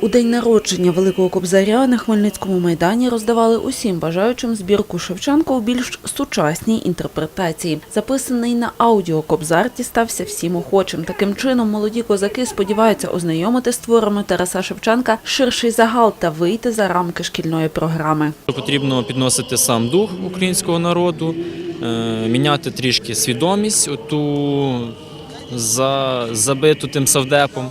У день народження Великого Кобзаря на Хмельницькому майдані роздавали усім бажаючим збірку Шевченка у більш сучасній інтерпретації. Записаний на аудіо Кобзар дістався всім охочим. Таким чином, молоді козаки сподіваються ознайомити з творами Тараса Шевченка ширший загал та вийти за рамки шкільної програми. Потрібно підносити сам дух українського народу, е, міняти трішки свідомість, оту забиту тим савдепом.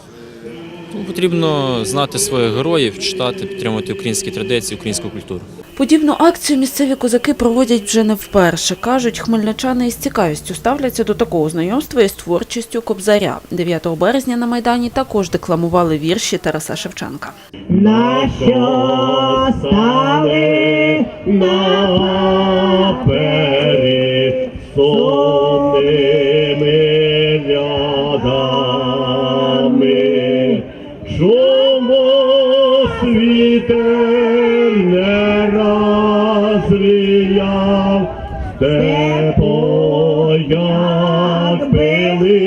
Тому потрібно знати своїх героїв, читати, підтримувати українські традиції, українську культуру. Подібну акцію місцеві козаки проводять вже не вперше. Кажуть, хмельничани із цікавістю ставляться до такого знайомства із творчістю Кобзаря. 9 березня на майдані також декламували вірші Тараса Шевченка. На що стали наперед світер не розріяв степо, як билину.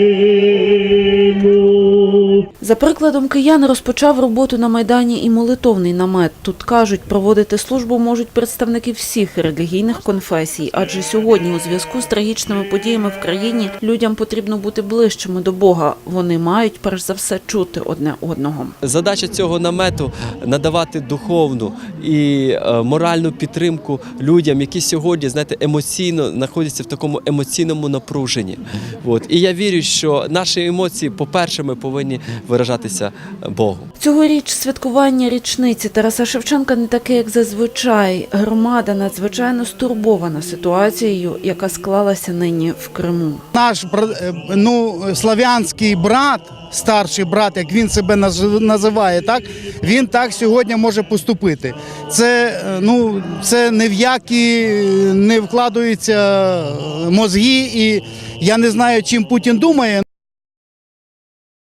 За прикладом киян розпочав роботу на майдані і молитовний намет. Тут кажуть, проводити службу можуть представники всіх релігійних конфесій, адже сьогодні, у зв'язку з трагічними подіями в країні, людям потрібно бути ближчими до Бога. Вони мають перш за все чути одне одного. Задача цього намету надавати духовну і е, моральну підтримку людям, які сьогодні знаєте, емоційно знаходяться в такому емоційному напруженні. От. І я вірю, що наші емоції, по-перше, ми повинні виражатися Богу. Цьогоріч святкування річниці Тараса Шевченка не таке, як зазвичай. Громада надзвичайно стурбована ситуацією, яка склалася нині в Криму. наш е, ну, слав'янський брат, старший брат, як він себе наз- називає, так він так сьогодні може поступити. Це е, ну це ні в які не вкладаються е, мозги, і я не знаю, чим Путін думає.